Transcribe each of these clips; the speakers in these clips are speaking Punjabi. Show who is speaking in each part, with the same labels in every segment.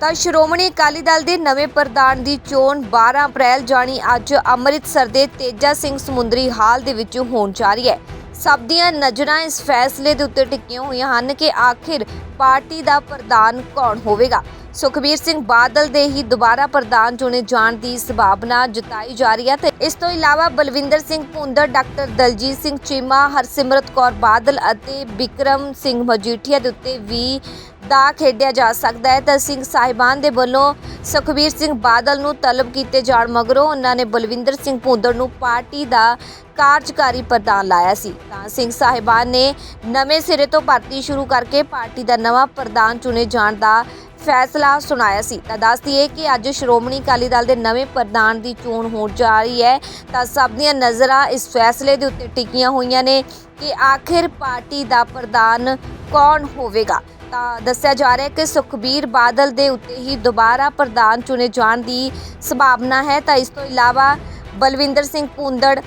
Speaker 1: ਤਾਂ ਸ਼੍ਰੋਮਣੀ ਅਕਾਲੀ ਦਲ ਦੇ ਨਵੇਂ ਪ੍ਰਧਾਨ ਦੀ ਚੋਣ 12 ਅਪ੍ਰੈਲ ਜਾਣੀ ਅੱਜ ਅੰਮ੍ਰਿਤਸਰ ਦੇ ਤੇਜਾ ਸਿੰਘ ਸਮੁੰਦਰੀ ਹਾਲ ਦੇ ਵਿੱਚ ਹੋਣ ਜਾ ਰਹੀ ਹੈ। ਸਭ ਦੀਆਂ ਨਜ਼ਰਾਂ ਇਸ ਫੈਸਲੇ ਦੇ ਉੱਤੇ ਟਿਕੀਆਂ ਹੋਈਆਂ ਹਨ ਕਿ ਆਖਿਰ ਪਾਰਟੀ ਦਾ ਪ੍ਰਧਾਨ ਕੌਣ ਹੋਵੇਗਾ? ਸੁਖਬੀਰ ਸਿੰਘ ਬਾਦਲ ਦੇ ਹੀ ਦੁਬਾਰਾ ਪ੍ਰਧਾਨ ਚੁਣੇ ਜਾਣ ਦੀ ਸੰਭਾਵਨਾ ਜਤਾਈ ਜਾ ਰਹੀ ਹੈ ਤੇ ਇਸ ਤੋਂ ਇਲਾਵਾ ਬਲਵਿੰਦਰ ਸਿੰਘ ਭੁੰਦਰ ਡਾਕਟਰ ਦਲਜੀਤ ਸਿੰਘ ਚੀਮਾ, ਹਰਸਿਮਰਤ ਕੌਰ ਬਾਦਲ ਅਤੇ ਵਿਕਰਮ ਸਿੰਘ ਮਜੀਠੀਆ ਦੇ ਉੱਤੇ ਵੀ ਦਾ ਖੇਡਿਆ ਜਾ ਸਕਦਾ ਹੈ। ਤਾਂ ਸਿੰਘ ਸਾਹਿਬਾਨ ਦੇ ਵੱਲੋਂ ਸੁਖਬੀਰ ਸਿੰਘ ਬਾਦਲ ਨੂੰ ਤਲਬ ਕੀਤੇ ਜਾਣ ਮਗਰੋਂ ਉਹਨਾਂ ਨੇ ਬਲਵਿੰਦਰ ਸਿੰਘ ਭੁੰਦਰ ਨੂੰ ਪਾਰਟੀ ਦਾ ਕਾਰਜਕਾਰੀ ਪ੍ਰਧਾਨ ਲਾਇਆ ਸੀ। ਤਾਂ ਸਿੰਘ ਸਾਹਿਬਾਨ ਨੇ ਨਵੇਂ ਸਿਰੇ ਤੋਂ ਭਰਤੀ ਸ਼ੁਰੂ ਕਰਕੇ ਪਾਰਟੀ ਦਾ ਨਵਾਂ ਪ੍ਰਧਾਨ ਚੁਣੇ ਜਾਣ ਦਾ ਫੈਸਲਾ ਸੁਣਾਇਆ ਸੀ। ਤਾਂ ਦੱਸ ਦਈਏ ਕਿ ਅੱਜ ਸ਼੍ਰੋਮਣੀ ਅਕਾਲੀ ਦਲ ਦੇ ਨਵੇਂ ਪ੍ਰਧਾਨ ਦੀ ਚੋਣ ਹੋਣ ਜਾ ਰਹੀ ਹੈ। ਤਾਂ ਸਭ ਦੀਆਂ ਨਜ਼ਰਾਂ ਇਸ ਫੈਸਲੇ ਦੇ ਉੱਤੇ ਟਿਕੀਆਂ ਹੋਈਆਂ ਨੇ ਕਿ ਆਖਿਰ ਪਾਰਟੀ ਦਾ ਪ੍ਰਧਾਨ ਕੌਣ ਹੋਵੇਗਾ। ਤਾਂ ਦੱਸਿਆ ਜਾ ਰਿਹਾ ਹੈ ਕਿ ਸੁਖਬੀਰ ਬਾਦਲ ਦੇ ਉੱਤੇ ਹੀ ਦੁਬਾਰਾ ਪ੍ਰਧਾਨ ਚੁਣੇ ਜਾਣ ਦੀ ਸੰਭਾਵਨਾ ਹੈ। ਤਾਂ ਇਸ ਤੋਂ ਇਲਾਵਾ ਬਲਵਿੰਦਰ ਸਿੰਘ ਭੁੰਦੜ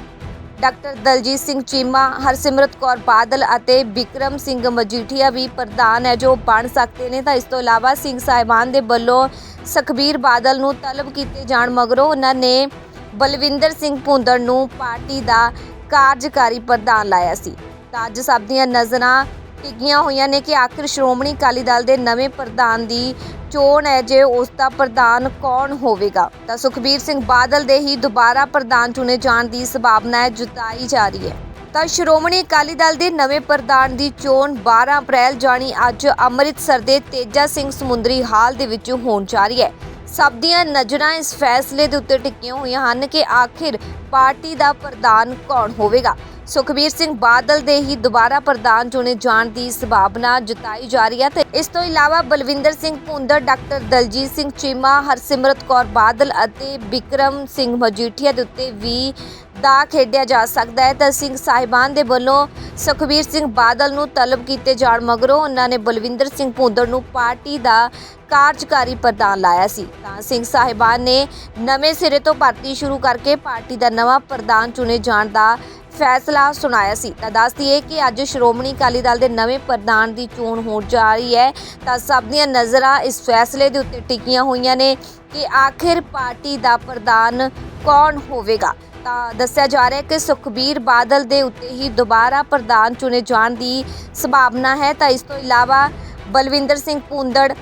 Speaker 1: ਡਾਕਟਰ ਦਲਜੀਤ ਸਿੰਘ ਚੀਮਾ, ਹਰਸਿਮਰਤ ਕੌਰ ਬਾਦਲ ਅਤੇ ਵਿਕਰਮ ਸਿੰਘ ਮਜੀਠੀਆ ਵੀ ਪ੍ਰਧਾਨ ਹੈ ਜੋ ਬਣ ਸਕਦੇ ਨੇ। ਤਾਂ ਇਸ ਤੋਂ ਇਲਾਵਾ ਸਿੰਘ ਸਾਹਿਬਾਨ ਦੇ ਵੱਲੋਂ ਸੁਖਬੀਰ ਬਾਦਲ ਨੂੰ ਤਲਬ ਕੀਤੇ ਜਾਣ ਮਗਰੋਂ ਉਹਨਾਂ ਨੇ ਬਲਵਿੰਦਰ ਸਿੰਘ ਭੁੰਦੜ ਨੂੰ ਪਾਰਟੀ ਦਾ ਕਾਰਜਕਾਰੀ ਪ੍ਰਧਾਨ ਲਾਇਆ ਸੀ। ਤਾਂ ਅੱਜ ਸਭ ਦੀਆਂ ਨਜ਼ਰਾਂ ਟਿੱਗੀਆਂ ਹੋਈਆਂ ਨੇ ਕਿ ਆਖਿਰ ਸ਼੍ਰੋਮਣੀ ਅਕਾਲੀ ਦਲ ਦੇ ਨਵੇਂ ਪ੍ਰਧਾਨ ਦੀ ਚੋਣ ਹੈ ਜੇ ਉਸ ਦਾ ਪ੍ਰਧਾਨ ਕੌਣ ਹੋਵੇਗਾ? ਤਾਂ ਸੁਖਬੀਰ ਸਿੰਘ ਬਾਦਲ ਦੇ ਹੀ ਦੁਬਾਰਾ ਪ੍ਰਧਾਨ ਚੁਣੇ ਜਾਣ ਦੀ ਸੰਭਾਵਨਾ ਜਤਾਈ ਜਾ ਰਹੀ ਹੈ। ਤਾਂ ਸ਼੍ਰੋਮਣੀ ਅਕਾਲੀ ਦਲ ਦੇ ਨਵੇਂ ਪ੍ਰਧਾਨ ਦੀ ਚੋਣ 12 ਅਪ੍ਰੈਲ ਜਾਣੀ ਅੱਜ ਅੰਮ੍ਰਿਤਸਰ ਦੇ ਤੇਜਾ ਸਿੰਘ ਸਮੁੰਦਰੀ ਹਾਲ ਦੇ ਵਿੱਚ ਹੋਣ ਜਾ ਰਹੀ ਹੈ। ਸਭ ਦੀਆਂ ਨਜ਼ਰਾਂ ਇਸ ਫੈਸਲੇ ਦੇ ਉੱਤੇ ਟਿਕੀਆਂ ਹੋਈਆਂ ਹਨ ਕਿ ਆਖਿਰ ਪਾਰਟੀ ਦਾ ਪ੍ਰਧਾਨ ਕੌਣ ਹੋਵੇਗਾ? ਸੁਖਬੀਰ ਸਿੰਘ ਬਾਦਲ ਦੇ ਹੀ ਦੁਬਾਰਾ ਪ੍ਰਧਾਨ ਚੁਣੇ ਜਾਣ ਦੀ ਸੰਭਾਵਨਾ ਜਤਾਈ ਜਾ ਰਹੀ ਹੈ ਤੇ ਇਸ ਤੋਂ ਇਲਾਵਾ ਬਲਵਿੰਦਰ ਸਿੰਘ ਭੁੰਦਰ ਡਾਕਟਰ ਦਲਜੀਤ ਸਿੰਘ ਚੀਮਾ, ਹਰਸਿਮਰਤ ਕੌਰ ਬਾਦਲ ਅਤੇ ਵਿਕਰਮ ਸਿੰਘ ਮਜੀਠੀਆ ਦੇ ਉੱਤੇ ਵੀ ਦਾ ਖੇਡਿਆ ਜਾ ਸਕਦਾ ਹੈ। ਤਾਂ ਸਿੰਘ ਸਾਹਿਬਾਨ ਦੇ ਵੱਲੋਂ ਸੁਖਬੀਰ ਸਿੰਘ ਬਾਦਲ ਨੂੰ ਤਲਬ ਕੀਤੇ ਜਾਣ ਮਗਰੋਂ ਉਹਨਾਂ ਨੇ ਬਲਵਿੰਦਰ ਸਿੰਘ ਭੁੰਦਰ ਨੂੰ ਪਾਰਟੀ ਦਾ ਕਾਰਜਕਾਰੀ ਪ੍ਰਧਾਨ ਲਾਇਆ ਸੀ। ਤਾਂ ਸਿੰਘ ਸਾਹਿਬਾਨ ਨੇ ਨਵੇਂ ਸਿਰੇ ਤੋਂ ਭਰਤੀ ਸ਼ੁਰੂ ਕਰਕੇ ਪਾਰਟੀ ਦਾ ਨਵਾਂ ਪ੍ਰਧਾਨ ਚੁਣੇ ਜਾਣ ਦਾ ਫੈਸਲਾ ਸੁਣਾਇਆ ਸੀ। ਤਾਂ ਦੱਸ ਦਈਏ ਕਿ ਅੱਜ ਸ਼੍ਰੋਮਣੀ ਅਕਾਲੀ ਦਲ ਦੇ ਨਵੇਂ ਪ੍ਰਧਾਨ ਦੀ ਚੋਣ ਹੋਣ ਜਾ ਰਹੀ ਹੈ। ਤਾਂ ਸਭ ਦੀਆਂ ਨਜ਼ਰਾਂ ਇਸ ਫੈਸਲੇ ਦੇ ਉੱਤੇ ਟਿਕੀਆਂ ਹੋਈਆਂ ਨੇ ਕਿ ਆਖਿਰ ਪਾਰਟੀ ਦਾ ਪ੍ਰਧਾਨ ਕੌਣ ਹੋਵੇਗਾ। ਤਾਂ ਦੱਸਿਆ ਜਾ ਰਿਹਾ ਹੈ ਕਿ ਸੁਖਬੀਰ ਬਾਦਲ ਦੇ ਉੱਤੇ ਹੀ ਦੁਬਾਰਾ ਪ੍ਰਧਾਨ ਚੁਣੇ ਜਾਣ ਦੀ ਸੰਭਾਵਨਾ ਹੈ। ਤਾਂ ਇਸ ਤੋਂ ਇਲਾਵਾ ਬਲਵਿੰਦਰ ਸਿੰਘ ਭੁੰਦੜ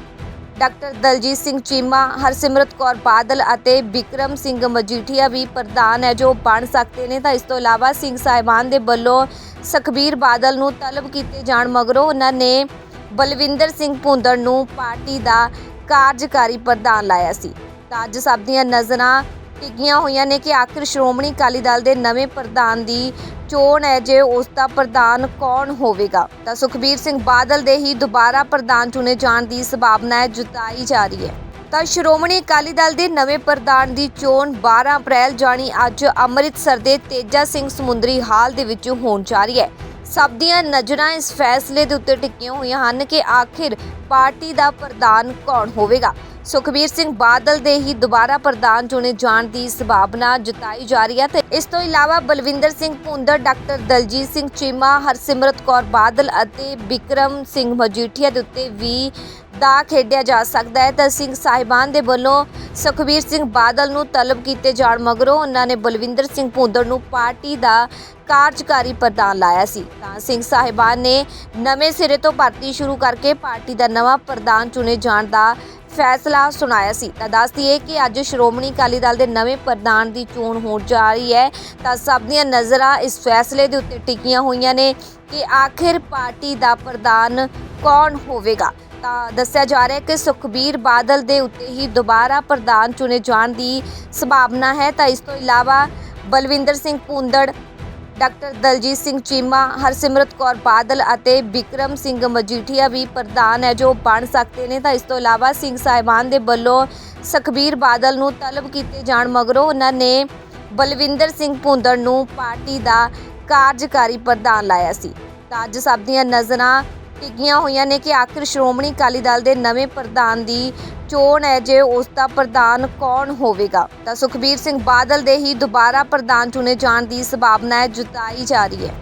Speaker 1: ਡਾਕਟਰ ਦਲਜੀਤ ਸਿੰਘ ਚੀਮਾ, ਹਰਸਿਮਰਤ ਕੌਰ ਬਾਦਲ ਅਤੇ ਵਿਕਰਮ ਸਿੰਘ ਮਜੀਠੀਆ ਵੀ ਪ੍ਰਧਾਨ ਹੈ ਜੋ ਬਣ ਸਕਦੇ ਨੇ। ਤਾਂ ਇਸ ਤੋਂ ਇਲਾਵਾ ਸਿੰਘ ਸਾਹਿਬਾਨ ਦੇ ਵੱਲੋਂ ਸੁਖਬੀਰ ਬਾਦਲ ਨੂੰ ਤਲਬ ਕੀਤੇ ਜਾਣ ਮਗਰੋਂ ਉਹਨਾਂ ਨੇ ਬਲਵਿੰਦਰ ਸਿੰਘ ਭੁੰਦੜ ਨੂੰ ਪਾਰਟੀ ਦਾ ਕਾਰਜਕਾਰੀ ਪ੍ਰਧਾਨ ਲਾਇਆ ਸੀ। ਤਾਂ ਅੱਜ ਸਭ ਦੀਆਂ ਨਜ਼ਰਾਂ ਟਿੱਗੀਆਂ ਹੋਈਆਂ ਨੇ ਕਿ ਆਖਿਰ ਸ਼੍ਰੋਮਣੀ ਅਕਾਲੀ ਦਲ ਦੇ ਨਵੇਂ ਪ੍ਰਧਾਨ ਦੀ ਚੋਣ ਹੈ ਜੇ ਉਸ ਦਾ ਪ੍ਰਧਾਨ ਕੌਣ ਹੋਵੇਗਾ? ਤਾਂ ਸੁਖਬੀਰ ਸਿੰਘ ਬਾਦਲ ਦੇ ਹੀ ਦੁਬਾਰਾ ਪ੍ਰਧਾਨ ਚੁਣੇ ਜਾਣ ਦੀ ਸੰਭਾਵਨਾ ਜਤਾਈ ਜਾ ਰਹੀ ਹੈ। ਤਾਂ ਸ਼੍ਰੋਮਣੀ ਅਕਾਲੀ ਦਲ ਦੇ ਨਵੇਂ ਪ੍ਰਧਾਨ ਦੀ ਚੋਣ 12 ਅਪ੍ਰੈਲ ਜਾਣੀ ਅੱਜ ਅੰਮ੍ਰਿਤਸਰ ਦੇ ਤੇਜਾ ਸਿੰਘ ਸਮੁੰਦਰੀ ਹਾਲ ਦੇ ਵਿੱਚ ਹੋਣ ਜਾ ਰਹੀ ਹੈ। ਸਭ ਦੀਆਂ ਨਜ਼ਰਾਂ ਇਸ ਫੈਸਲੇ ਦੇ ਉੱਤੇ ਟਿਕੀਆਂ ਹੋਈਆਂ ਹਨ ਕਿ ਆਖਿਰ ਪਾਰਟੀ ਦਾ ਪ੍ਰਧਾਨ ਕੌਣ ਹੋਵੇਗਾ? ਸੁਖਬੀਰ ਸਿੰਘ ਬਾਦਲ ਦੇ ਹੀ ਦੁਬਾਰਾ ਪ੍ਰਧਾਨ ਚੁਣੇ ਜਾਣ ਦੀ ਸੰਭਾਵਨਾ ਜਤਾਈ ਜਾ ਰਹੀ ਹੈ ਤੇ ਇਸ ਤੋਂ ਇਲਾਵਾ ਬਲਵਿੰਦਰ ਸਿੰਘ ਭੁੰਦਰ ਡਾਕਟਰ ਦਲਜੀਤ ਸਿੰਘ ਚੀਮਾ, ਹਰਸਿਮਰਤ ਕੌਰ ਬਾਦਲ ਅਤੇ ਵਿਕਰਮ ਸਿੰਘ ਮਜੀਠੀਆ ਦੇ ਉੱਤੇ ਵੀ ਦਾ ਖੇਡਿਆ ਜਾ ਸਕਦਾ ਹੈ। ਤਾਂ ਸਿੰਘ ਸਾਹਿਬਾਨ ਦੇ ਵੱਲੋਂ ਸੁਖਬੀਰ ਸਿੰਘ ਬਾਦਲ ਨੂੰ ਤਲਬ ਕੀਤੇ ਜਾਣ ਮਗਰੋਂ ਉਹਨਾਂ ਨੇ ਬਲਵਿੰਦਰ ਸਿੰਘ ਭੁੰਦਰ ਨੂੰ ਪਾਰਟੀ ਦਾ ਕਾਰਜਕਾਰੀ ਪ੍ਰਧਾਨ ਲਾਇਆ ਸੀ। ਤਾਂ ਸਿੰਘ ਸਾਹਿਬਾਨ ਨੇ ਨਵੇਂ ਸਿਰੇ ਤੋਂ ਭਰਤੀ ਸ਼ੁਰੂ ਕਰਕੇ ਪਾਰਟੀ ਦਾ ਨਵਾਂ ਪ੍ਰਧਾਨ ਚੁਣੇ ਜਾਣ ਦਾ ਫੈਸਲਾ ਸੁਣਾਇਆ ਸੀ। ਤਾਂ ਦੱਸ ਦਈਏ ਕਿ ਅੱਜ ਸ਼੍ਰੋਮਣੀ ਅਕਾਲੀ ਦਲ ਦੇ ਨਵੇਂ ਪ੍ਰਧਾਨ ਦੀ ਚੋਣ ਹੋਣ ਜਾ ਰਹੀ ਹੈ। ਤਾਂ ਸਭ ਦੀਆਂ ਨਜ਼ਰਾਂ ਇਸ ਫੈਸਲੇ ਦੇ ਉੱਤੇ ਟਿਕੀਆਂ ਹੋਈਆਂ ਨੇ ਕਿ ਆਖਿਰ ਪਾਰਟੀ ਦਾ ਪ੍ਰਧਾਨ ਕੌਣ ਹੋਵੇਗਾ। ਤਾਂ ਦੱਸਿਆ ਜਾ ਰਿਹਾ ਹੈ ਕਿ ਸੁਖਬੀਰ ਬਾਦਲ ਦੇ ਉੱਤੇ ਹੀ ਦੁਬਾਰਾ ਪ੍ਰਧਾਨ ਚੁਣੇ ਜਾਣ ਦੀ ਸੰਭਾਵਨਾ ਹੈ। ਤਾਂ ਇਸ ਤੋਂ ਇਲਾਵਾ ਬਲਵਿੰਦਰ ਸਿੰਘ ਭੁੰਦੜ ਡਾਕਟਰ ਦਲਜੀਤ ਸਿੰਘ ਚੀਮਾ, ਹਰਸਿਮਰਤ ਕੌਰ ਬਾਦਲ ਅਤੇ ਵਿਕਰਮ ਸਿੰਘ ਮਜੀਠੀਆ ਵੀ ਪ੍ਰਧਾਨ ਹੈ ਜੋ ਬਣ ਸਕਦੇ ਨੇ। ਤਾਂ ਇਸ ਤੋਂ ਇਲਾਵਾ ਸਿੰਘ ਸਾਹਿਬਾਨ ਦੇ ਵੱਲੋਂ ਸੁਖਬੀਰ ਬਾਦਲ ਨੂੰ ਤਲਬ ਕੀਤੇ ਜਾਣ ਮਗਰੋਂ ਉਹਨਾਂ ਨੇ ਬਲਵਿੰਦਰ ਸਿੰਘ ਭੁੰਦੜ ਨੂੰ ਪਾਰਟੀ ਦਾ ਕਾਰਜਕਾਰੀ ਪ੍ਰਧਾਨ ਲਾਇਆ ਸੀ। ਤਾਂ ਅੱਜ ਸਭ ਦੀਆਂ ਨਜ਼ਰਾਂ ਟਿੱਗੀਆਂ ਹੋਈਆਂ ਨੇ ਕਿ ਆਖਿਰ ਸ਼੍ਰੋਮਣੀ ਅਕਾਲੀ ਦਲ ਦੇ ਨਵੇਂ ਪ੍ਰਧਾਨ ਦੀ ਚੋਣ ਹੈ ਜੇ ਉਸ ਦਾ ਪ੍ਰਧਾਨ ਕੌਣ ਹੋਵੇਗਾ? ਤਾਂ ਸੁਖਬੀਰ ਸਿੰਘ ਬਾਦਲ ਦੇ ਹੀ ਦੁਬਾਰਾ ਪ੍ਰਧਾਨ ਚੁਣੇ ਜਾਣ ਦੀ ਸੰਭਾਵਨਾ ਜਤਾਈ ਜਾ ਰਹੀ ਹੈ।